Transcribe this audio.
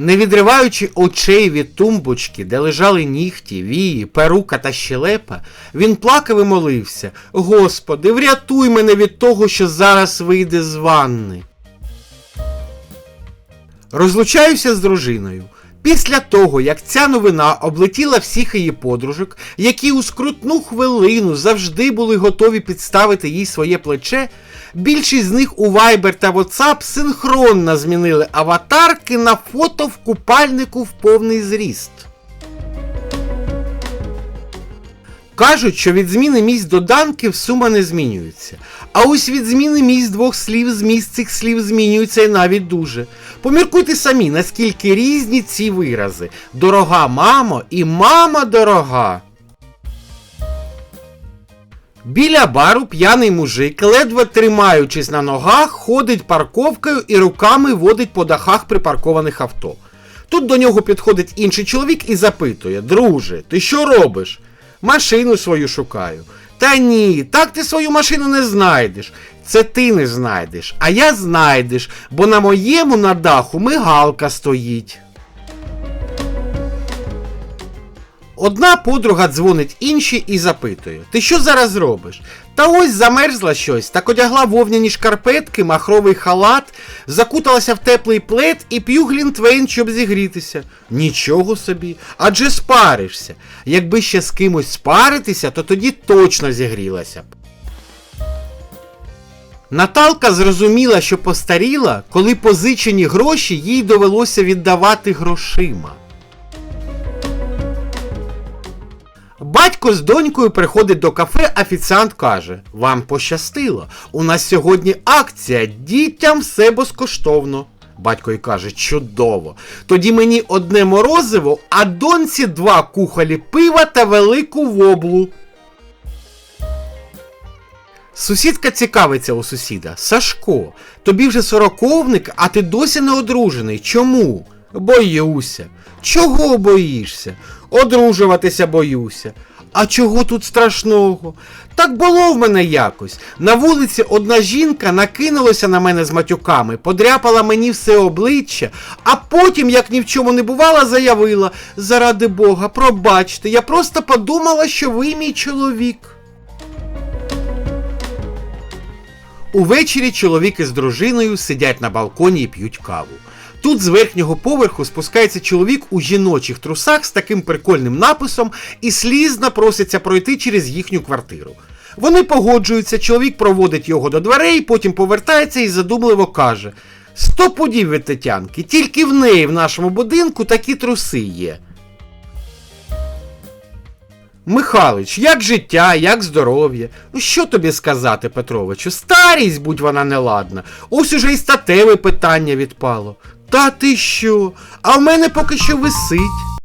Не відриваючи очей від тумбочки, де лежали нігті, вії, перука та щелепа, він плакав і молився: Господи, врятуй мене від того, що зараз вийде з ванни. Розлучаюся з дружиною. Після того, як ця новина облетіла всіх її подружок, які у скрутну хвилину завжди були готові підставити їй своє плече, більшість з них у Viber та WhatsApp синхронно змінили аватарки на фото в купальнику в повний зріст. Кажуть, що від зміни місць доданків сума не змінюється. А ось від зміни місць двох слів зміст цих слів змінюється і навіть дуже. Поміркуйте самі, наскільки різні ці вирази. Дорога мамо і мама дорога. Біля бару п'яний мужик, ледве тримаючись на ногах, ходить парковкою і руками водить по дахах припаркованих авто. Тут до нього підходить інший чоловік і запитує: Друже, ти що робиш? Машину свою шукаю. Та ні, так ти свою машину не знайдеш. Це ти не знайдеш, а я знайдеш, бо на моєму на даху мигалка стоїть. Одна подруга дзвонить іншій і запитує: Ти що зараз робиш? Та ось замерзла щось, так одягла вовняні шкарпетки, махровий халат, закуталася в теплий плед і п'ю глінтвейн, щоб зігрітися. Нічого собі, адже спаришся. Якби ще з кимось спаритися, то тоді точно зігрілася б. Наталка зрозуміла, що постаріла, коли позичені гроші їй довелося віддавати грошима. Батько з донькою приходить до кафе, офіціант каже: Вам пощастило, у нас сьогодні акція, дітям все безкоштовно. Батько й каже, чудово. Тоді мені одне морозиво, а доньці два кухолі пива та велику воблу. Сусідка цікавиться у сусіда. Сашко, тобі вже сороковник, а ти досі не одружений. Чому? Боюся. Чого боїшся? Одружуватися боюся. А чого тут страшного? Так було в мене якось. На вулиці одна жінка накинулася на мене з матюками, подряпала мені все обличчя, а потім, як ні в чому не бувало, заявила: заради Бога, пробачте, я просто подумала, що ви мій чоловік. Увечері чоловік із дружиною сидять на балконі і п'ють каву. Тут з верхнього поверху спускається чоловік у жіночих трусах з таким прикольним написом і слізно проситься пройти через їхню квартиру. Вони погоджуються, чоловік проводить його до дверей, потім повертається і задумливо каже: Сто пудів від Тетянки, тільки в неї в нашому будинку такі труси є. Михалич, як життя, як здоров'я? Ну що тобі сказати, Петровичу? Старість, будь вона неладна. Ось уже і статеве питання відпало. Та ти що? А в мене поки що висить.